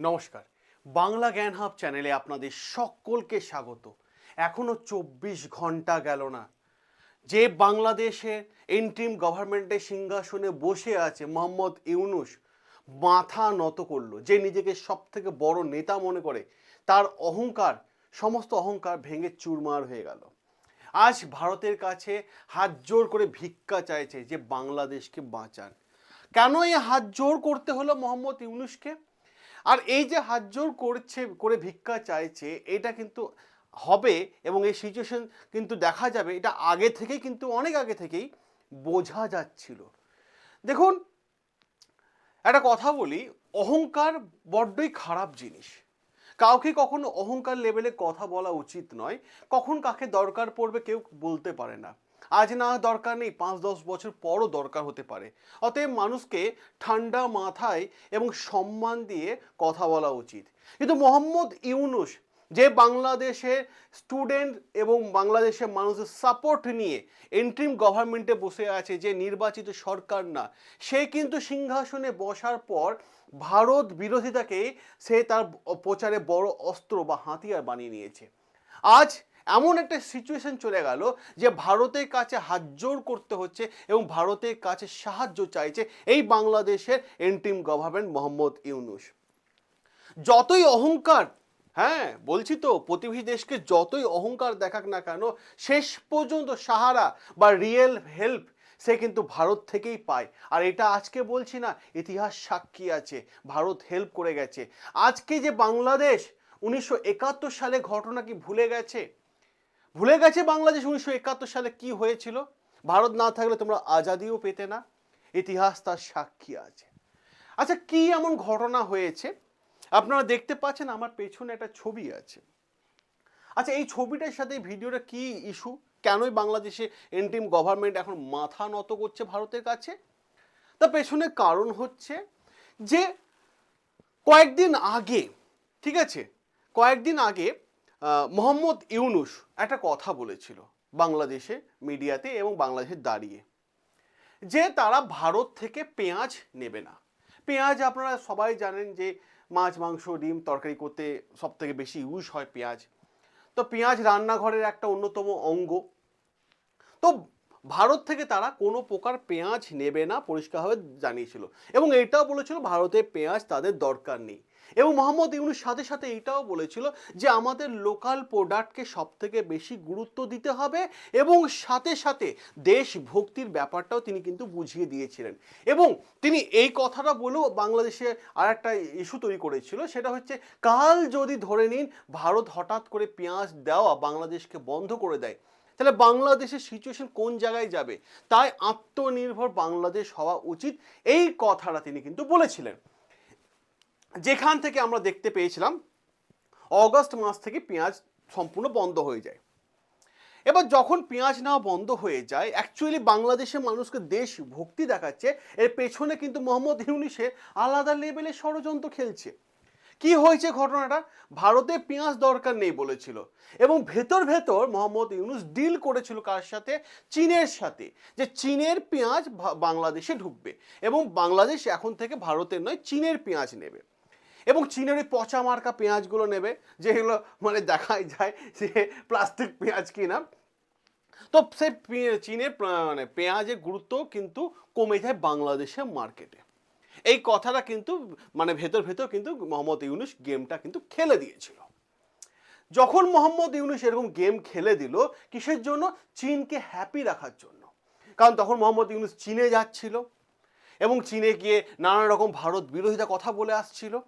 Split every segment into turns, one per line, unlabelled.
নমস্কার। বাংলা জ্ঞান হাব চ্যানেলে আপনাদের সকলকে স্বাগত। এখনও চব্বিশ ঘণ্টা গেল না। যে বাংলাদেশের এন্ট্রিম গভর্নমেন্টের সিংহাসনে বসে আছে মোহাম্মদ ইউনুস, মাথা নত করল। যে নিজেকে সব থেকে বড় নেতা মনে করে, তার অহংকার, সমস্ত অহংকার ভেঙে চুরমার হয়ে গেল। আজ ভারতের কাছে হাত জোর করে ভিক্ষা চাইছে যে বাংলাদেশকে বাঁচান। কেন এই হাত জোর করতে হলো মোহাম্মদ ইউনুসকে? আর এই যে হাত জোর করছে, করে ভিক্ষা চাইছে, এটা কিন্তু হবে এবং এই সিচুয়েশন কিন্তু দেখা যাবে। এটা আগে থেকেই কিন্তু, অনেক আগে থেকেই বোঝা যাচ্ছিল। দেখুন, একটা কথা বলি, অহংকার বড্ডই খারাপ জিনিস। কাউকে কখনো অহংকার লেভেলে কথা বলা উচিত নয়। কখন কাকে দরকার পড়বে কেউ বলতে পারে না। আজ না দরকার নেই, পাঁচ দশ বছর পরও দরকার হতে পারে। অতএব মানুষকে ঠান্ডা মাথায় এবং সম্মান দিয়ে কথা বলা উচিত। কিন্তু মোহাম্মদ ইউনুস যে বাংলাদেশের স্টুডেন্ট এবং বাংলাদেশের মানুষের সাপোর্ট নিয়ে এন্ট্রিম গভর্নমেন্টে বসে আছে, যে নির্বাচিত সরকার না, সে কিন্তু সিংহাসনে বসার পর ভারত বিরোধিতাকে সে তার প্রচারে বড় অস্ত্র বা হাতিয়ার বানিয়ে নিয়েছে। আজ এমন একটা সিচুয়েশন চলে গেল যে ভারতের কাছে হাত জোর করতে হচ্ছে এবং ভারতের কাছে সাহায্য চাইছে এই বাংলাদেশের এন্ট্রিম গভর্নমেন্ট মোহাম্মদ ইউনুস। যতই অহংকার হ্যাঁ বলছি তো, প্রতিবেশী দেশকে যতই অহংকার দেখাক না কেন, শেষ পর্যন্ত সাহারা বা রিয়েল হেল্প সে কিন্তু ভারত থেকেই পায়। আর এটা আজকে বলছি না, ইতিহাস সাক্ষী আছে, ভারত হেল্প করে গেছে। আজকে যে বাংলাদেশ উনিশশো একাত্তর সালে ঘটনা কি ভুলে গেছে? ভুলে গেছে বাংলাদেশ উনিশশো একাত্তর সালে কি হয়েছিল? ভারত না থাকলে তোমরা আজাদিও পেতে না। ইতিহাস তার সাক্ষী আছে। আচ্ছা কি এমন ঘটনা হয়েছে? আপনারা দেখতে পাচ্ছেন আমার পেছনে একটা ছবি আছে। আচ্ছা এই ছবিটার সাথে ভিডিওটা কি ইস্যু? কেনই বাংলাদেশে এন্ট্রিম গভর্নমেন্ট এখন মাথা নত করছে ভারতের কাছে? তার পেছনে কারণ হচ্ছে যে কয়েকদিন আগে, ঠিক আছে? কয়েকদিন আগে মোহাম্মদ ইউনুস একটা কথা বলেছিল বাংলাদেশে মিডিয়াতে এবং বাংলাদেশে দাঁড়িয়ে, যে তারা ভারত থেকে পেঁয়াজ নেবে না। পেঁয়াজ আপনারা সবাই জানেন যে মাছ, মাংস, ডিম তরকারি করতে সব থেকে বেশি ইউজ হয় পেঁয়াজ। তো পেঁয়াজ রান্নাঘরের একটা অন্যতম অঙ্গ। তো ভারত থেকে তারা কোনো প্রকার পেঁয়াজ নেবে না, পরিষ্কারভাবে জানিয়েছিল। এবং এটাও বলেছিল ভারতে পেঁয়াজ তাদের দরকার নেই। এবং মোহাম্মদ ইউনুস সাথে সাথে এইটাও বলেছিল যে আমাদের লোকাল প্রোডাক্টকে সব থেকে বেশি গুরুত্ব দিতে হবে এবং সাথে সাথে দেশভক্তির ব্যাপারটাও তিনি কিন্তু বুঝিয়ে দিয়েছিলেন। এবং তিনি এই কথাটা বলেও বাংলাদেশে আর একটা ইস্যু তৈরি করেছিল, সেটা হচ্ছে কাল যদি ধরে নিন ভারত হঠাৎ করে পেঁয়াজ দেওয়া বাংলাদেশকে বন্ধ করে দেয়, তাহলে বাংলাদেশের সিচুয়েশন কোন জায়গায় যাবে? তাই আত্মনির্ভর বাংলাদেশ হওয়া উচিত, এই কথাটা তিনি কিন্তু বলেছিলেন। যেখান থেকে আমরা দেখতে পেয়েছিলাম, অগস্ট মাস থেকে পেঁয়াজ সম্পূর্ণ বন্ধ হয়ে যায়। এবার যখন পেঁয়াজ নেওয়া বন্ধ হয়ে যায় অ্যাকচুয়ালি বাংলাদেশের মানুষকে দেশ ভক্তি দেখাচ্ছে, এর পেছনে কিন্তু মোহাম্মদ ইউনিসে আলাদা লেভেলে ষড়যন্ত্র খেলছে। কি হয়েছে ঘটনাটা? ভারতে পেঁয়াজ দরকার নেই বলেছিল এবং ভেতর ভেতর মোহাম্মদ ইউনুস ডিল করেছিল কার সাথে? চীনের সাথে, যে চীনের পেঁয়াজ বাংলাদেশে ঢুকবে এবং বাংলাদেশ এখন থেকে ভারতের নয়, চীনের পেঁয়াজ নেবে। এবং চীনের ওই পচা মার্কা পেঁয়াজগুলো নেবে, যেগুলো মানে দেখাই যায় যে প্লাস্টিক পেঁয়াজ কিনা। তো পে- চীনের মানে পেঁয়াজের গুরুত্ব কিন্তু কমে যায় বাংলাদেশের মার্কেটে। এই কথাটা কিন্তু মানে ভেতর ভেতর কিন্তু মোহাম্মদ ইউনুস গেমটা কিন্তু খেলে দিয়েছিল। যখন মোহাম্মদ ইউনুস এরকম গেম খেলে দিল কিসের জন্য? চীনকে হ্যাপি রাখার জন্য। কারণ তখন মোহাম্মদ ইউনুস চীনে যাচ্ছিল এবং চীনে গিয়ে নানা রকম ভারত বিরোধিতা কথা বলে আসছিল।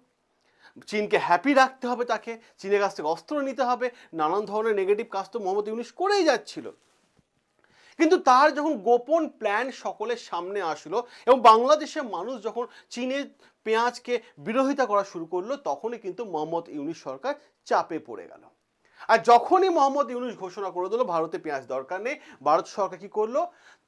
চীনকে হ্যাপি রাখতে হবে তাকে, চীনের কাছ থেকে অস্ত্র নিতে হবে, নানান ধরনের নেগেটিভ কাজ তো মোহাম্মদ ইউনুস করেই যাচ্ছিল। কিন্তু তার যখন গোপন প্ল্যান সকলের সামনে আসলো এবং বাংলাদেশের মানুষ যখন চীনের পেঁয়াজকে বিরোধিতা করা শুরু করল, তখনই কিন্তু মোহাম্মদ ইউনুস সরকার চাপে পড়ে গেল। আর যখনই মোহাম্মদ ইউনুস ঘোষণা করে দিল, ভারতে পেঁয়াজ দরকার নেই ভারত সরকার কি করল?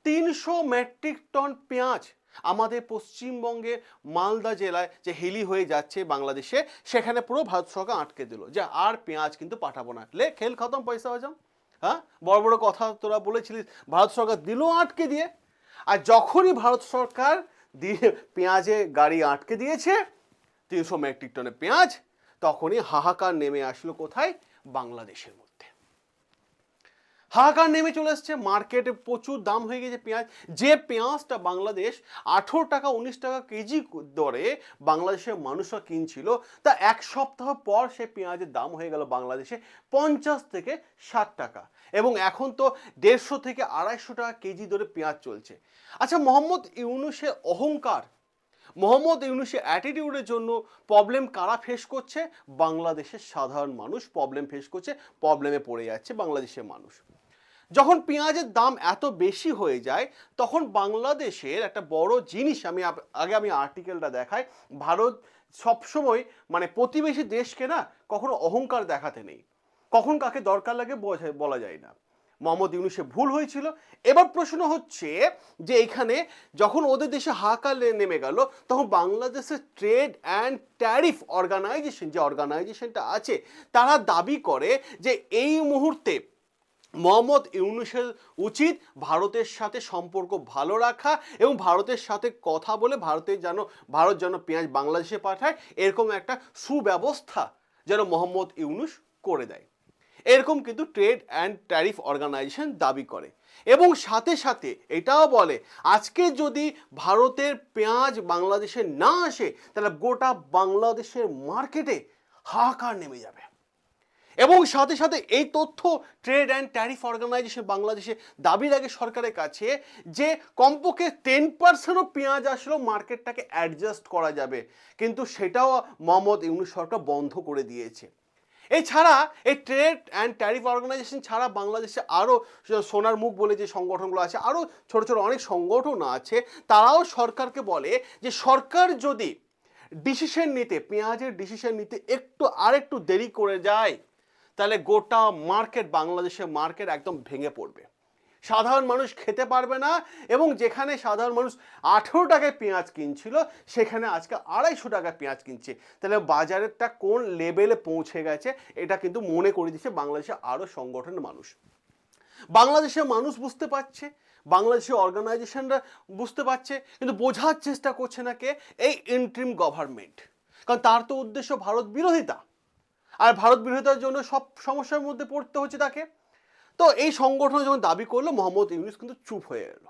তিনশো মেট্রিক টন পেঁয়াজ আমাদের পশ্চিমবঙ্গের মালদা জেলায় যে হেলি হয়ে যাচ্ছে বাংলাদেশে, সেখানে পুরো ভারত সরকার আটকে দিল যে আর পেঁয়াজ কিন্তু পাঠাবো না। লে, খেল খতম, পয়সা যাও হ্যাঁ? বড় বড় কথা তোরা বলেছিলিস, ভারত সরকার দিল আটকে দিয়ে। আর যখনই ভারত সরকার দিয়ে পেঁয়াজে গাড়ি আটকে দিয়েছে, তিনশো মেট্রিক টনে পেঁয়াজ, তখনই হাহাকার নেমে আসলো কোথায়? বাংলাদেশের হাহাকার নেমে চলে এসছে। মার্কেটে প্রচুর দাম হয়ে গেছে পেঁয়াজ। যে পেঁয়াজটা বাংলাদেশ আঠেরো টাকা, উনিশ টাকা কেজি দরে বাংলাদেশের মানুষরা কিনছিল, তা এক সপ্তাহ পর সে পেঁয়াজের দাম হয়ে গেল বাংলাদেশে পঞ্চাশ থেকে ষাট টাকা। এবং এখন তো দেড়শো থেকে আড়াইশো টাকা কেজি দরে পেঁয়াজ চলছে। আচ্ছা মোহাম্মদ ইউনুসের অহংকার, মোহাম্মদ ইউনুসের অ্যাটিটিউডের জন্য প্রবলেম কারা ফেস করছে? বাংলাদেশের সাধারণ মানুষ প্রবলেম ফেস করছে প্রবলেমে পড়ে যাচ্ছে বাংলাদেশের মানুষ। যখন পেঁয়াজের দাম এত বেশি হয়ে যায়, তখন বাংলাদেশের একটা বড় জিনিস আমি আগে আমি আর্টিকেলটা দেখাই, ভারত সবসময় মানে প্রতিবেশী দেশকে না কখনো অহংকার দেখাতে নেই। কখন কাকে দরকার লাগে বলা যায় না। মোহাম্মদ ইউনুসে ভুল হয়েছিল। এবার প্রশ্ন হচ্ছে যে এখানে যখন ওদের দেশে হাহাকার নেমে গেল, তখন বাংলাদেশের ট্রেড অ্যান্ড ট্যারিফ অর্গানাইজেশন, যে অর্গানাইজেশনটা আছে, তারা দাবি করে যে এই মুহূর্তে মোহাম্মদ ইউনুসের উচিত ভারতের সাথে সম্পর্ক ভালো রাখা এবং ভারতের সাথে কথা বলে ভারতের যেন, ভারত যেন পেঁয়াজ বাংলাদেশে পাঠায়, এরকম একটা সুব্যবস্থা যেন মোহাম্মদ ইউনুস করে দেয়। এরকম কিন্তু ট্রেড অ্যান্ড ট্যারিফ অর্গানাইজেশন দাবি করে। এবং সাথে সাথে এটাও বলে, আজকে যদি ভারতের পেঁয়াজ বাংলাদেশে না আসে, তাহলে গোটা বাংলাদেশের মার্কেটে হাহাকার নেমে যাবে। এবং সাথে সাথে এই তথ্য ট্রেড অ্যান্ড ট্যারিফ অর্গানাইজেশন বাংলাদেশে দাবি রাখে সরকারের কাছে যে কমপক্ষে টেন পার্সেন্টও পেঁয়াজ আসলেও মার্কেটটাকে অ্যাডজাস্ট করা যাবে। কিন্তু সেটাও মোহাম্মদ ইউনুস সরকার বন্ধ করে দিয়েছে। এছাড়া এই ট্রেড অ্যান্ড ট্যারিফ অর্গানাইজেশন ছাড়া বাংলাদেশে আরও সোনার মুখ বলে যে সংগঠনগুলো আছে, আরও ছোট ছোট অনেক সংগঠন আছে, তারাও সরকারকে বলে যে সরকার যদি ডিসিশন নিতে, পেঁয়াজের ডিসিশন নিতে একটু আরেকটু দেরি করে যায় তাহলে গোটা মার্কেট, বাংলাদেশের মার্কেট একদম ভেঙে পড়বে। সাধারণ মানুষ খেতে পারবে না এবং যেখানে সাধারণ মানুষ আঠেরো টাকায় পেঁয়াজ কিনছিল, সেখানে আজকে আড়াইশো টাকায় পেঁয়াজ কিনছে। তাহলে বাজারেরটা কোন লেভেলে পৌঁছে গেছে, এটা কিন্তু মনে করে দিচ্ছে বাংলাদেশের আরও সংগঠনের মানুষ। বাংলাদেশের মানুষ বুঝতে পারছে, বাংলাদেশের অর্গানাইজেশনরা বুঝতে পারছে, কিন্তু বোঝার চেষ্টা করছে না কে? এই ইন্ট্রিম গভর্নমেন্ট কারণ তার তো উদ্দেশ্য ভারত বিরোধিতা। আর ভারত বিরোধিতার জন্য সব সমস্যার মধ্যে পড়তে হচ্ছে তাকে। তো এই সংগঠন যখন দাবি করল, মোহাম্মদ ইউনুস কিন্তু চুপ হয়ে গেল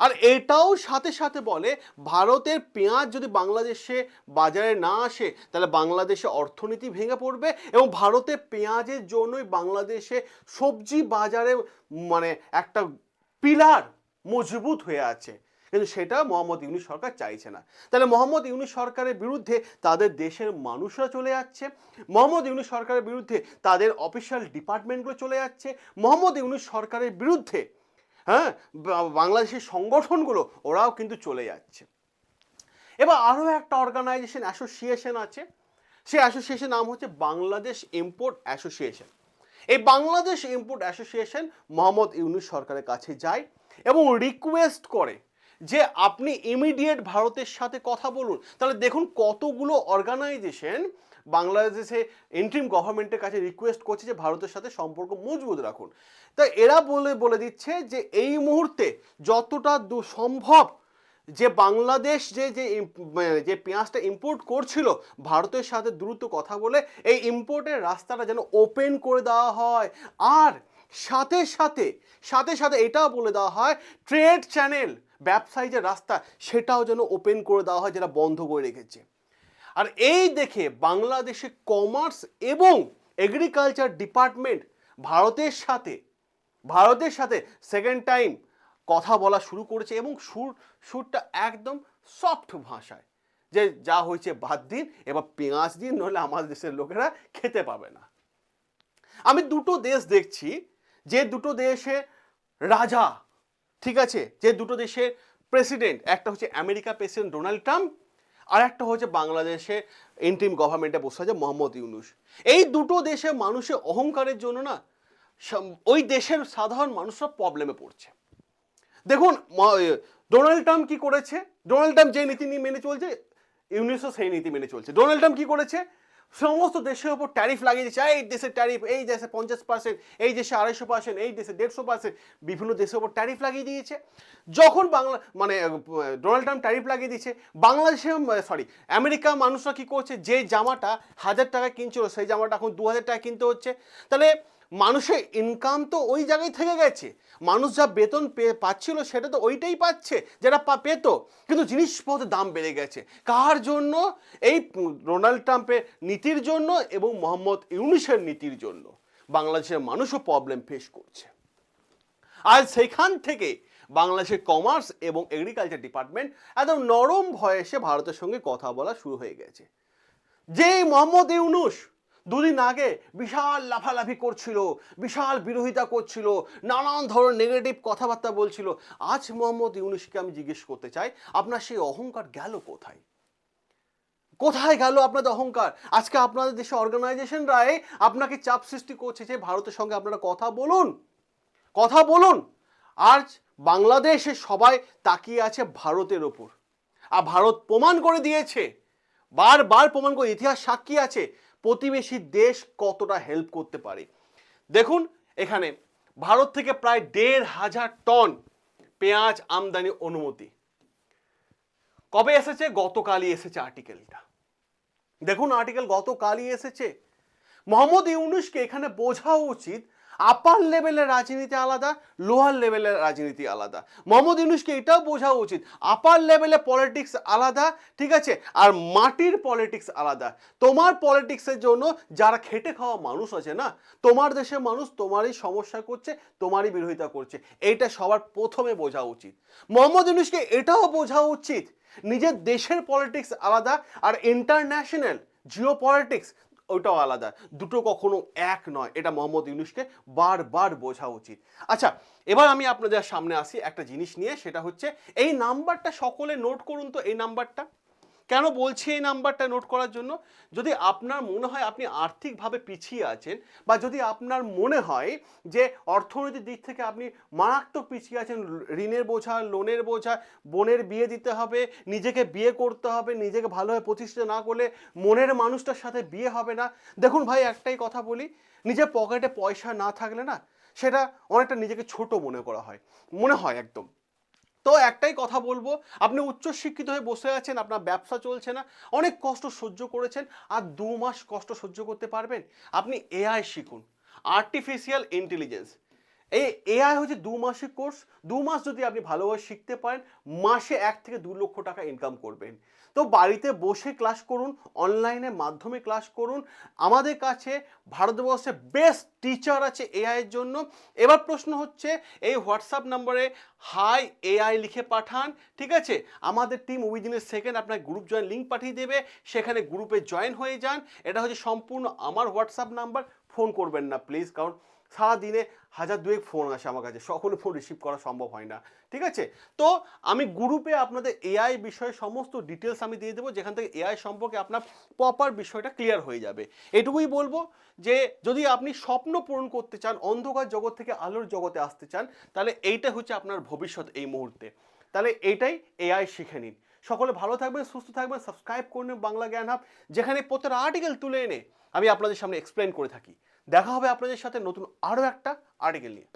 আর এটাও সাথে সাথে বলে, ভারতের পেঁয়াজ যদি বাংলাদেশে বাজারে না আসে, তাহলে বাংলাদেশে অর্থনীতি ভেঙে পড়বে এবং ভারতে পেঁয়াজের জন্যই বাংলাদেশে সবজি বাজারে মানে একটা পিলার মজবুত হয়ে আছে। কিন্তু সেটা মোহাম্মদ ইউনুস সরকার চাইছে না। তাহলে মোহাম্মদ ইউনুস সরকারের বিরুদ্ধে তাদের দেশের মানুষরা চলে যাচ্ছে, মোহাম্মদ ইউনুস সরকারের বিরুদ্ধে তাদের অফিসিয়াল ডিপার্টমেন্টগুলো চলে যাচ্ছে, মোহাম্মদ ইউনুস সরকারের বিরুদ্ধে হ্যাঁ বাংলাদেশের সংগঠনগুলো ওরাও কিন্তু চলে যাচ্ছে। এবার আরও একটা অর্গানাইজেশন অ্যাসোসিয়েশন আছে, সেই অ্যাসোসিয়েশন নাম হচ্ছে বাংলাদেশ ইম্পোর্ট অ্যাসোসিয়েশন এই বাংলাদেশ ইম্পোর্ট অ্যাসোসিয়েশন মোহাম্মদ ইউনুস সরকারের কাছে যায় এবং রিকোয়েস্ট করে যে আপনি ইমিডিয়েট ভারতের সাথে কথা বলুন, তাহলে দেখুন কতগুলো অর্গানাইজেশন বাংলাদেশে ইন্ট্রিম গভর্নমেন্টের কাছে রিকোয়েস্ট করছে যে ভারতের সাথে সম্পর্ক মজবুত রাখুন। তা এরা বলে বলে দিচ্ছে যে এই মুহূর্তে যতটা সম্ভব যে বাংলাদেশ যে যে মানে যে পেঁয়াজটা ইম্পোর্ট করছিল, ভারতের সাথে দ্রুত কথা বলে এই ইম্পোর্টের রাস্তাটা যেন ওপেন করে দেওয়া হয়। আর সাথে সাথে সাথে সাথে এটাও বলে দেওয়া হয় ট্রেড চ্যানেল ব্যবসায়ী যে রাস্তা, সেটাও যেন ওপেন করে দেওয়া হয়, যেটা বন্ধ করে রেখেছে। আর এই দেখে বাংলাদেশে কমার্স এবং এগ্রিকালচার ডিপার্টমেন্ট ভারতের সাথে ভারতের সাথে সেকেন্ড টাইম কথা বলা শুরু করেছে এবং সুর, সুরটা একদম সফট ভাষায়। যে যা হয়েছে বাদ দিন, এবার পেঁয়াজ দিন, নইলে আমাদের দেশের লোকেরা খেতে পাবে না। আমি দুটো দেশ দেখছি, যে দুটো দেশে রাজা ঠিক আছে, যে দুটো দেশের প্রেসিডেন্ট একটা হচ্ছে আমেরিকা প্রেসিডেন্ট ডোনাল্ড ট্রাম্প আর একটা হচ্ছে বাংলাদেশে ইন্টিম গভর্নমেন্টে বসে আছে মোহাম্মদ ইউনুস। এই দুটো দেশের মানুষের অহংকারের জন্য না ওই দেশের সাধারণ মানুষরা প্রবলেমে পড়ছে। দেখুন ডোনাল্ড ট্রাম্প কি করেছে? ডোনাল্ড ট্রাম্প যে নীতি নিয়ে মেনে চলছে, ইউনিসও সেই নীতি মেনে চলছে। ডোনাল্ড ট্রাম্প কি করেছে? সমস্ত দেশের ওপর ট্যারিফ লাগিয়ে দিচ্ছে। এই দেশের ট্যারিফ এই দেশে পঞ্চাশ পার্সেন্ট এই দেশে আড়াইশো পার্সেন্ট এই দেশে দেড়শো পার্সেন্ট বিভিন্ন দেশের ওপর ট্যারিফ লাগিয়ে দিয়েছে। যখন বাংলা মানে ডোনাল্ড ট্রাম্প ট্যারিফ লাগিয়ে দিচ্ছে বাংলাদেশে সরি আমেরিকা মানুষরা কী করছে? যে জামাটা হাজার টাকা কিনছিল, সেই জামাটা এখন দু হাজার টাকা কিনতে হচ্ছে। তাহলে মানুষের ইনকাম তো ওই জায়গায় থেকে গেছে। মানুষ যা বেতন পে- পাচ্ছিল সেটা তো ওইটাই পাচ্ছে যেটা পেতো। কিন্তু জিনিসপত্রের দাম বেড়ে গেছে। কার জন্য? এই ডোনাল্ড ট্রাম্পের নীতির জন্য এবং মোহাম্মদ ইউনুসের নীতির জন্য। বাংলাদেশের মানুষও প্রবলেম ফেস করছে। আর সেখান থেকে বাংলাদেশের কমার্স এবং এগ্রিকালচার ডিপার্টমেন্ট একদম নরম ভয়েসে ভারতের সঙ্গে কথা বলা শুরু হয়ে গেছে। যে মোহাম্মদ ইউনুস দুদিন আগে বিশাল লাফালাফি করছিল, বিশাল বিরোধিতা করছিল, নানান ধরনের নেগেটিভ কথাবার্তা বলছিল। আজ মোহাম্মদ ইউনুসকে আমি জিজ্ঞেস করতে চাই, আপনার সেই অহংকার গেল কোথায়? কোথায় গেল আপনাদের অহংকার? আজকে আপনাদের দেশে অর্গানাইজেশনরাই আপনাকে চাপ সৃষ্টি করছে যে ভারতের সঙ্গে আপনারা কথা বলুন। কথা বলুন। আজ বাংলাদেশে সবাই তাকিয়ে আছে ভারতের ওপর। আর ভারত প্রমাণ করে দিয়েছে। বারবার প্রমাণ করে, ইতিহাস সাক্ষী আছে। প্রতিবেশী দেশ কতটা হেল্প করতে পারে? দেখুন, এখানে ভারত থেকে প্রায় দেড় হাজার টন পেঁয়াজ আমদানি অনুমতি। কবে এসেছে? গতকালই এসেছে আর্টিকেলটা দেখুন আর্টিকেল গতকালই এসেছে। মোহাম্মদ ইউনুসকে এখানে বোঝা উচিত আপার লেভেলের রাজনীতি আলাদা লোয়ার লেভেলের রাজনীতি আলাদা। মোহাম্মদ ইউনুসকে এটাও বোঝা উচিত আপার লেভেলে পলিটিক্স আলাদা, ঠিক আছে? আর মাটির পলিটিক্স আলাদা। তোমার পলিটিক্সের জন্য যারা খেটে খাওয়া মানুষ আছে না, তোমার দেশের মানুষ তোমারই সমস্যা করছে, তোমারই বিরোধিতা করছে। এইটা সবার প্রথমে বোঝা উচিত। মোহাম্মদ ইউনুসকে এটাও বোঝা উচিত, নিজের দেশের পলিটিক্স আলাদা আর ইন্টারন্যাশনাল জিও পলিটিক্স ওইটাও আলাদা। দুটো কখনো এক নয়। এটা মোহাম্মদ ইউনুসকে বারবার বোঝা উচিত। আচ্ছা এবার আমি আপনাদের সামনে আসি একটা জিনিস নিয়ে, সেটা হচ্ছে এই নাম্বারটা সকলে নোট করুন তো, এই নাম্বারটা। কেন বলছি এই নাম্বারটা নোট করার জন্য? যদি আপনার মনে হয় আপনি আর্থিকভাবে পিছিয়ে আছেন বা যদি আপনার মনে হয় যে অর্থনৈতিক দিক থেকে আপনি মারাত্মক পিছিয়ে আছেন, ঋণের বোঝা, লোনের বোঝা, বোনের বিয়ে দিতে হবে, নিজেকে বিয়ে করতে হবে, নিজেকে ভালোভাবে প্রতিষ্ঠিত না করলে মনের মানুষটার সাথে বিয়ে হবে না। দেখুন ভাই, একটাই কথা বলি, নিজের পকেটে পয়সা না থাকলে না সেটা অনেকটা নিজেকে ছোট মনে করা হয়। মনে হয় একদম। তো একটাই কথা বলব, আপনি উচ্চশিক্ষিত হয়ে বসে আছেন, আপনার ব্যবসা চলছে না, অনেক কষ্ট সহ্য করেছেন, আর দু মাস কষ্ট সহ্য করতে পারবেন? আপনি এআই শিখুন আর্টিফিশিয়াল ইন্টেলিজেন্স এই এআই হচ্ছে দু মাসের কোর্স, দু মাস যদি আপনি ভালোভাবে শিখতে পারেন, মাসে এক থেকে দু লক্ষ টাকা ইনকাম করবেন। তো বাড়িতে বসে ক্লাস করুন অনলাইনে মাধ্যমে ক্লাস করুন। আমাদের কাছে ভারতবর্ষে বেস্ট টিচার আছে এআই এর জন্য। এবার প্রশ্ন হচ্ছে, এই হোয়াটসঅ্যাপ নম্বরে হাই এআই লিখে পাঠান, ঠিক আছে? আমাদের টিম উইদিনের সেকেন্ড আপনার গ্রুপ জয়েন লিঙ্ক পাঠিয়ে দেবে। সেখানে গ্রুপে জয়েন হয়ে যান। এটা হচ্ছে সম্পূর্ণ আমার হোয়াটসঅ্যাপ নাম্বার ফোন করবেন না প্লিজ কারণ সারাদিনে হাজার দুয়েক ফোন আসে আমার কাছে। সকলে ফোন রিসিভ করা সম্ভব হয় না। ঠিক আছে? তো আমি গ্রুপে আপনাদের এআই বিষয়ে সমস্ত ডিটেলস আমি দিয়ে দেবো। যেখান থেকে এআই সম্পর্কে আপনার প্রপার বিষয়টা ক্লিয়ার হয়ে যাবে। এটুকুই বলব যে, যদি আপনি স্বপ্ন পূরণ করতে চান, অন্ধকার জগৎ থেকে আলোর জগতে আসতে চান, তাহলে এইটা হচ্ছে আপনার ভবিষ্যৎ এই মুহূর্তে। তাহলে এইটাই এআই শিখে নিন। সকলে ভালো থাকবেন, সুস্থ থাকবেন সাবস্ক্রাইব করে বাংলা জ্ঞান হাব যেখানে প্রত্যেকটা আর্টিকেল তুলে এনে আমি আপনাদের সামনে এক্সপ্লেন করে থাকি। দেখা হবে আপনাদের সাথে নতুন আরও একটা আর্টিকেল নিয়ে।